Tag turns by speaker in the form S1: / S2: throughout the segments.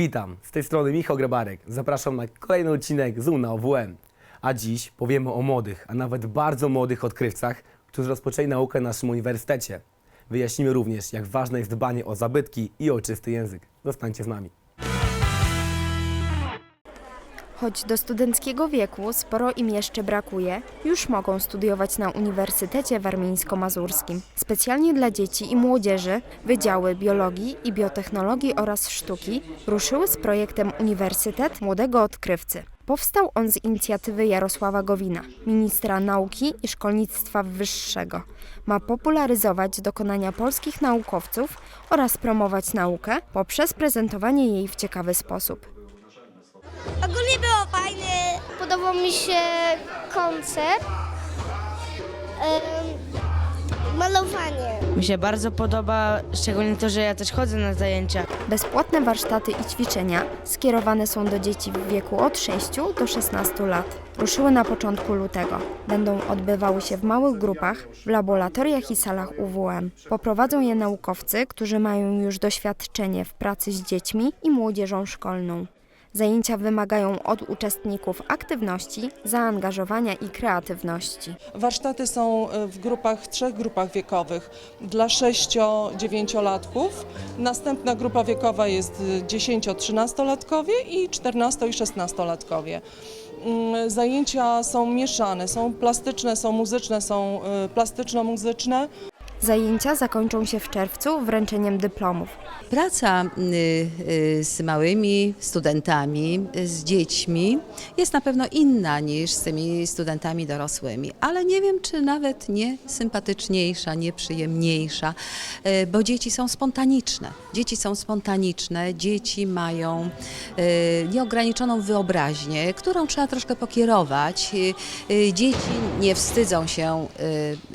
S1: Witam, z tej strony Michał Grabarek. Zapraszam na kolejny odcinek z UNA OWM. A dziś powiemy o młodych, a nawet bardzo młodych odkrywcach, którzy rozpoczęli naukę na naszym uniwersytecie. Wyjaśnimy również, jak ważne jest dbanie o zabytki i o czysty język. Zostańcie z nami.
S2: Choć do studenckiego wieku sporo im jeszcze brakuje, już mogą studiować na Uniwersytecie Warmińsko-Mazurskim. Specjalnie dla dzieci i młodzieży Wydziały Biologii i Biotechnologii oraz Sztuki ruszyły z projektem Uniwersytet Młodego Odkrywcy. Powstał on z inicjatywy Jarosława Gowina, ministra nauki i szkolnictwa wyższego. Ma popularyzować dokonania polskich naukowców oraz promować naukę poprzez prezentowanie jej w ciekawy sposób.
S3: Ogólnie było fajnie.
S4: Podobał mi się koncert. Em, malowanie.
S5: Mi się bardzo podoba, szczególnie to, że ja też chodzę na zajęcia.
S2: Bezpłatne warsztaty i ćwiczenia skierowane są do dzieci w wieku od 6 do 16 lat. Ruszyły na początku lutego. Będą odbywały się w małych grupach, w laboratoriach i salach UWM. Poprowadzą je naukowcy, którzy mają już doświadczenie w pracy z dziećmi i młodzieżą szkolną. Zajęcia wymagają od uczestników aktywności, zaangażowania i kreatywności.
S6: Warsztaty są e, w grupach, trzech grupach wiekowych dla 6-9-latków. Następna grupa wiekowa jest y, 10-13-latkowie i 14 i 16-latkowie. Mm, Zajęcia są mieszane, są plastyczne, są muzyczne, są y, plastyczno-muzyczne.
S2: Zajęcia zakończą się w czerwcu wręczeniem dyplomów.
S7: Praca y, y, z małymi studentami, z dziećmi jest na pewno inna niż z tymi studentami dorosłymi, ale nie wiem, czy nawet nie sympatyczniejsza, nie przyjemniejsza, y, bo dzieci są spontaniczne. Dzieci są spontaniczne, dzieci mają nieograniczoną wyobraźnię, którą trzeba troszkę pokierować. Dzieci nie wstydzą się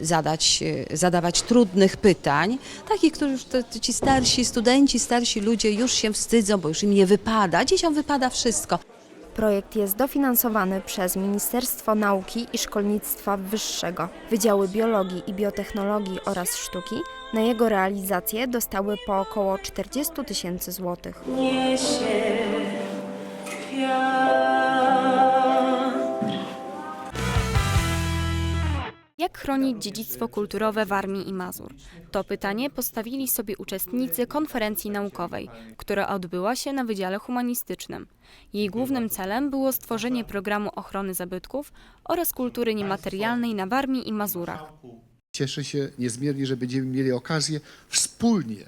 S7: zadać, zadawać trudnych pytań, takich, których ci starsi studenci, starsi ludzie już się wstydzą, bo już im nie wypada. Dzieciom wypada wszystko.
S2: Projekt jest dofinansowany przez Ministerstwo Nauki i Szkolnictwa Wyższego. Wydziały Biologii i Biotechnologii oraz Sztuki na jego realizację dostały po około 40 tysięcy złotych.
S8: Jak chronić dziedzictwo kulturowe Warmii i Mazur? To pytanie postawili sobie uczestnicy konferencji naukowej, która odbyła się na Wydziale Humanistycznym. Jej głównym celem było stworzenie programu ochrony zabytków oraz kultury niematerialnej na Warmii i Mazurach.
S9: Cieszę się niezmiernie, że będziemy mieli okazję wspólnie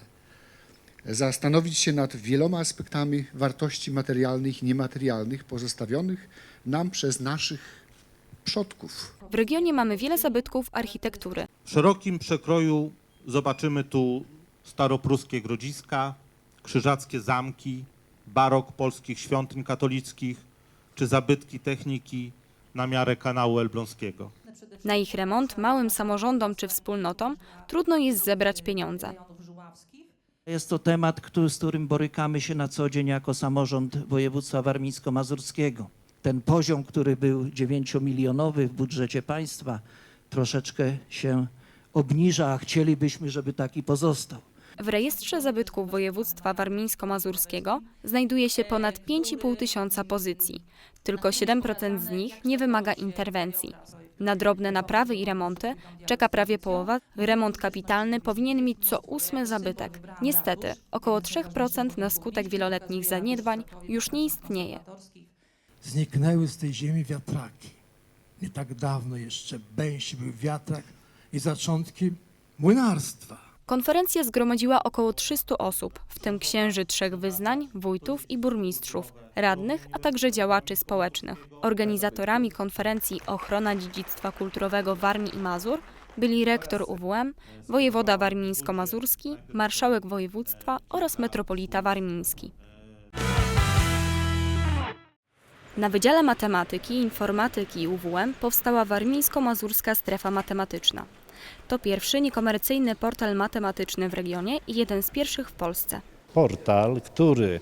S9: zastanowić się nad wieloma aspektami wartości materialnych i niematerialnych pozostawionych nam przez naszych przodków.
S8: W regionie mamy wiele zabytków architektury.
S10: W szerokim przekroju zobaczymy tu staropruskie grodziska, krzyżackie zamki, barok polskich świątyń katolickich czy zabytki techniki na miarę kanału elbląskiego.
S8: Na ich remont małym samorządom czy wspólnotom trudno jest zebrać pieniądze.
S11: Jest to temat, który, z którym borykamy się na co dzień jako samorząd województwa warmińsko-mazurskiego. Ten poziom, który był 9-milionowy w budżecie państwa, troszeczkę się obniża, a chcielibyśmy, żeby taki pozostał.
S8: W rejestrze zabytków województwa warmińsko-mazurskiego znajduje się ponad 5,5 tysiąca pozycji. Tylko 7% z nich nie wymaga interwencji. Na drobne naprawy i remonty czeka prawie połowa. Remont kapitalny powinien mieć co ósmy zabytek. Niestety, około 3% na skutek wieloletnich zaniedbań już nie istnieje.
S12: Zniknęły z tej ziemi wiatraki. Nie tak dawno jeszcze Bęś był wiatrak i zaczątki młynarstwa.
S8: Konferencja zgromadziła około 300 osób, w tym księży trzech wyznań, wójtów i burmistrzów, radnych, a także działaczy społecznych. Organizatorami konferencji Ochrona Dziedzictwa Kulturowego Warmii i Mazur byli rektor UWM, wojewoda warmińsko-mazurski, marszałek województwa oraz metropolita warmiński. Na Wydziale Matematyki, Informatyki i UWM powstała Warmińsko-Mazurska Strefa Matematyczna. To pierwszy niekomercyjny portal matematyczny w regionie i jeden z pierwszych w Polsce.
S13: portal, który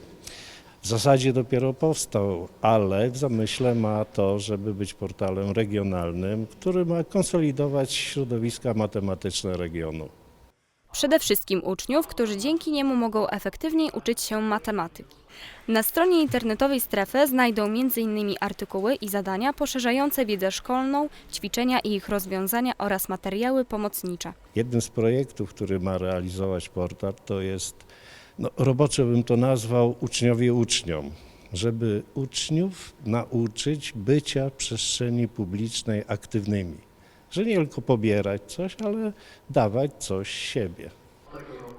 S13: w zasadzie dopiero powstał, ale w zamyśle ma to, żeby być portalem regionalnym, który ma konsolidować środowiska matematyczne regionu.
S8: Przede wszystkim uczniów, którzy dzięki niemu mogą efektywniej uczyć się matematyki. Na stronie internetowej strefy znajdą m.in. artykuły i zadania poszerzające wiedzę szkolną, ćwiczenia i ich rozwiązania oraz materiały pomocnicze.
S13: Jednym z projektów, który ma realizować portal, to jest, no, roboczo bym to nazwał, uczniowie uczniom, żeby uczniów nauczyć bycia przestrzeni publicznej aktywnymi. Że nie tylko pobierać coś, ale dawać coś siebie.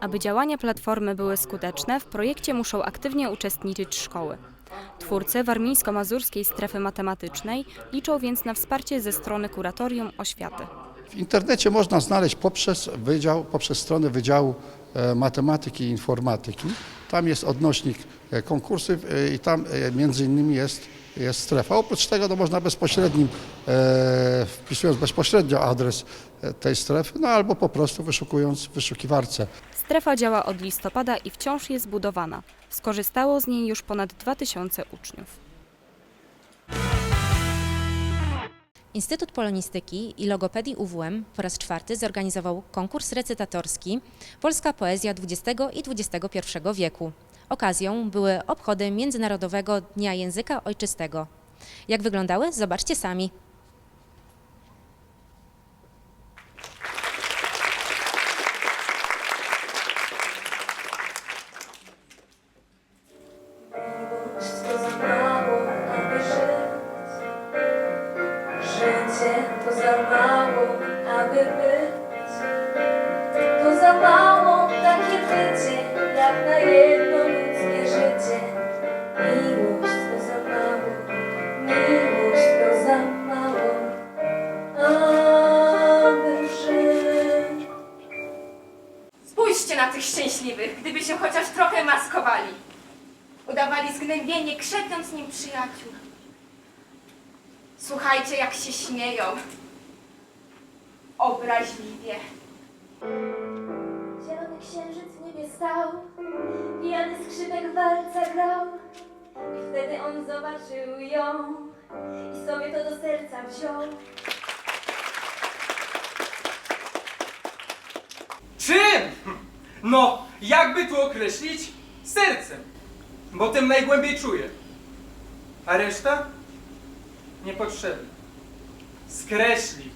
S8: Aby działania platformy były skuteczne, w projekcie muszą aktywnie uczestniczyć szkoły. Twórcy warmińsko-mazurskiej strefy matematycznej liczą więc na wsparcie ze strony Kuratorium Oświaty.
S14: W internecie można znaleźć poprzez, wydział, poprzez stronę Wydziału e, Matematyki i Informatyki. Tam jest odnośnik e, konkursów e, i tam między innymi jest, jest strefa. Oprócz tego no, można bezpośrednim, e, wpisując bezpośrednio adres e, tej strefy, no albo po prostu wyszukując w wyszukiwarce
S8: Strefa działa od listopada i wciąż jest budowana. Skorzystało z niej już ponad 2000 uczniów.
S15: Instytut Polonistyki i Logopedii UWM po raz czwarty zorganizował konkurs recytatorski Polska Poezja XX i XXI wieku. Okazją były obchody Międzynarodowego Dnia Języka Ojczystego. Jak wyglądały? Zobaczcie sami.
S16: Być. To za mało takie jak na
S17: zgnębienie, krzepiąc nim przyjaciół. Słuchajcie, jak się śmieją. Obraźliwie.
S16: Zielony księżyc w niebie stał, pijany skrzypek walca grał. I wtedy on zobaczył ją i sobie to do serca wziął.
S18: Czym? No, jakby tu określić? Sercem. Bo tym najgłębiej czuję. A reszta? Niepotrzebna. Skreślić.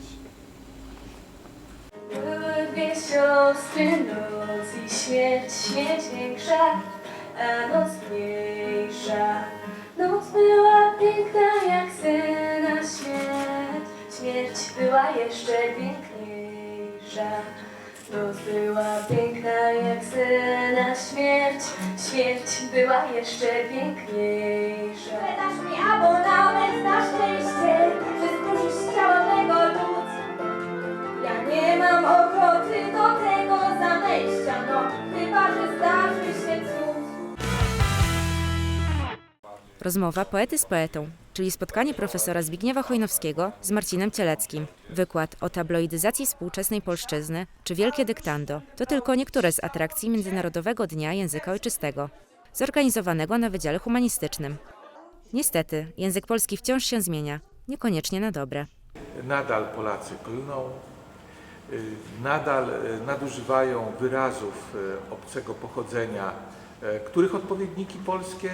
S16: Były siostry, noc i śmierć, śmierć większa, a noc mniejsza. Noc była piękna jak syna śmierć, śmierć była jeszcze piękniejsza. Noc była piękna jak syna śmierć, śmierć była jeszcze piękniejsza. Dasz mi abonament na szczęście, że skrócisz ciała mego lud. Ja nie mam ochoty do tego zamęścia, no chyba, że zdarzy się cud.
S15: Rozmowa poety z poetą, czyli spotkanie profesora Zbigniewa Chojnowskiego z Marcinem Cieleckim. Wykład o tabloidyzacji współczesnej polszczyzny czy wielkie dyktando to tylko niektóre z atrakcji Międzynarodowego Dnia Języka Ojczystego, zorganizowanego na Wydziale Humanistycznym. Niestety, język polski wciąż się zmienia, niekoniecznie na dobre.
S19: Nadal Polacy klną, y, nadal y, nadużywają wyrazów y, obcego pochodzenia, których odpowiedniki polskie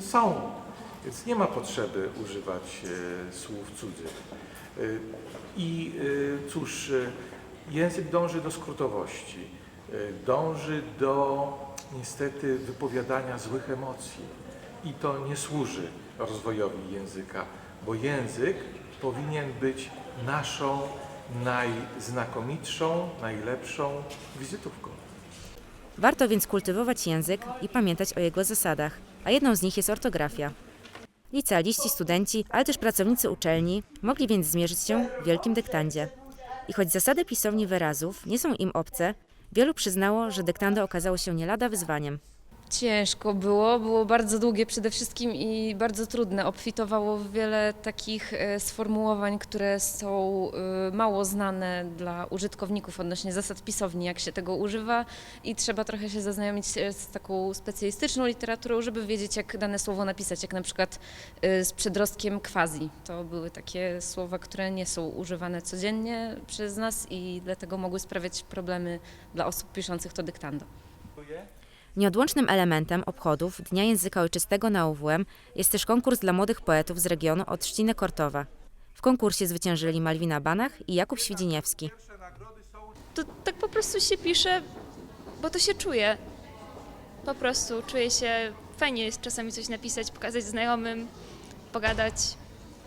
S19: są, więc nie ma potrzeby używać y, słów cudzych. Y, I y, cóż, język dąży do skrótowości, dąży do niestety wypowiadania złych emocji i to nie służy rozwojowi języka, bo język powinien być naszą najznakomitszą, najlepszą wizytówką.
S15: Warto więc kultywować język i pamiętać o jego zasadach, a jedną z nich jest ortografia. Licealiści, studenci, ale też pracownicy uczelni mogli więc zmierzyć się w wielkim dyktandzie. I choć zasady pisowni wyrazów nie są im obce, wielu przyznało, że dyktando okazało się nie lada wyzwaniem.
S20: Ciężko było, było bardzo długie przede wszystkim i bardzo trudne. Obfitowało w wiele takich e, sformułowań, które są e, mało znane dla użytkowników odnośnie zasad pisowni, jak się tego używa i trzeba trochę się zaznajomić e, z taką specjalistyczną literaturą, żeby wiedzieć, jak dane słowo napisać, jak na przykład z przedrostkiem quasi. To były takie słowa, które nie są używane codziennie przez nas i dlatego mogły sprawiać problemy dla osób piszących to dyktando.
S15: Nieodłącznym elementem obchodów Dnia Języka Ojczystego na UWM jest też konkurs dla młodych poetów z regionu od Trzciny Kortowa. W konkursie zwyciężyli Malwina Banach i Jakub Świdziniewski.
S21: To tak po prostu się pisze, bo to się czuje. Po prostu czuję się, fajnie jest czasami coś napisać, pokazać znajomym, pogadać.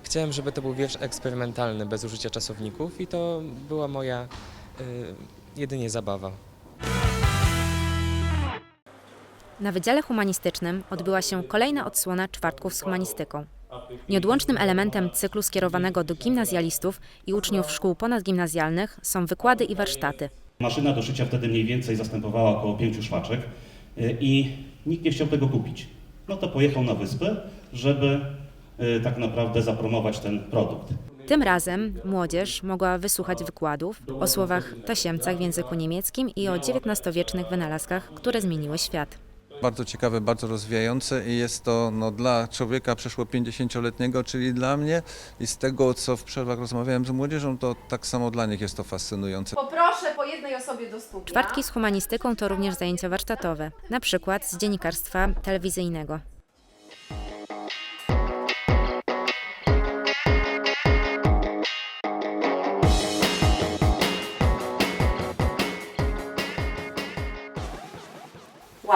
S22: Chciałem, żeby to był wiersz eksperymentalny, bez użycia czasowników i to była moja y, jedynie zabawa.
S15: Na Wydziale Humanistycznym odbyła się kolejna odsłona czwartków z humanistyką. Nieodłącznym elementem cyklu skierowanego do gimnazjalistów i uczniów szkół ponadgimnazjalnych są wykłady i warsztaty.
S23: Maszyna do szycia wtedy mniej więcej zastępowała około pięciu szwaczek y, i nikt nie chciał tego kupić. No to pojechał na wyspę, żeby y, tak naprawdę zapromować ten produkt.
S15: Tym razem młodzież mogła wysłuchać wykładów o słowach tasiemcach w języku niemieckim i o XIX-wiecznych wynalazkach, które zmieniły świat.
S24: Bardzo ciekawe, bardzo rozwijające i jest to no, dla człowieka przeszło 50-letniego, czyli dla mnie i z tego, co w przerwach rozmawiałem z młodzieżą, to tak samo dla nich jest to fascynujące.
S17: Poproszę po jednej osobie do studia.
S15: Czwartki z humanistyką to również zajęcia warsztatowe, na przykład z dziennikarstwa telewizyjnego.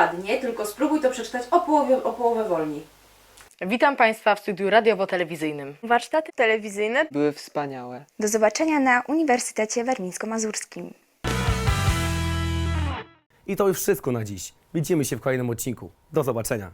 S25: Ładnie, tylko spróbuj to przeczytać o połowę, o połowę wolniej.
S26: Witam Państwa w studiu radiowo-telewizyjnym.
S27: Warsztaty telewizyjne
S26: Były wspaniałe.
S27: do zobaczenia na Uniwersytecie Warmińsko-Mazurskim.
S1: I to już wszystko na dziś. Widzimy się w kolejnym odcinku. Do zobaczenia.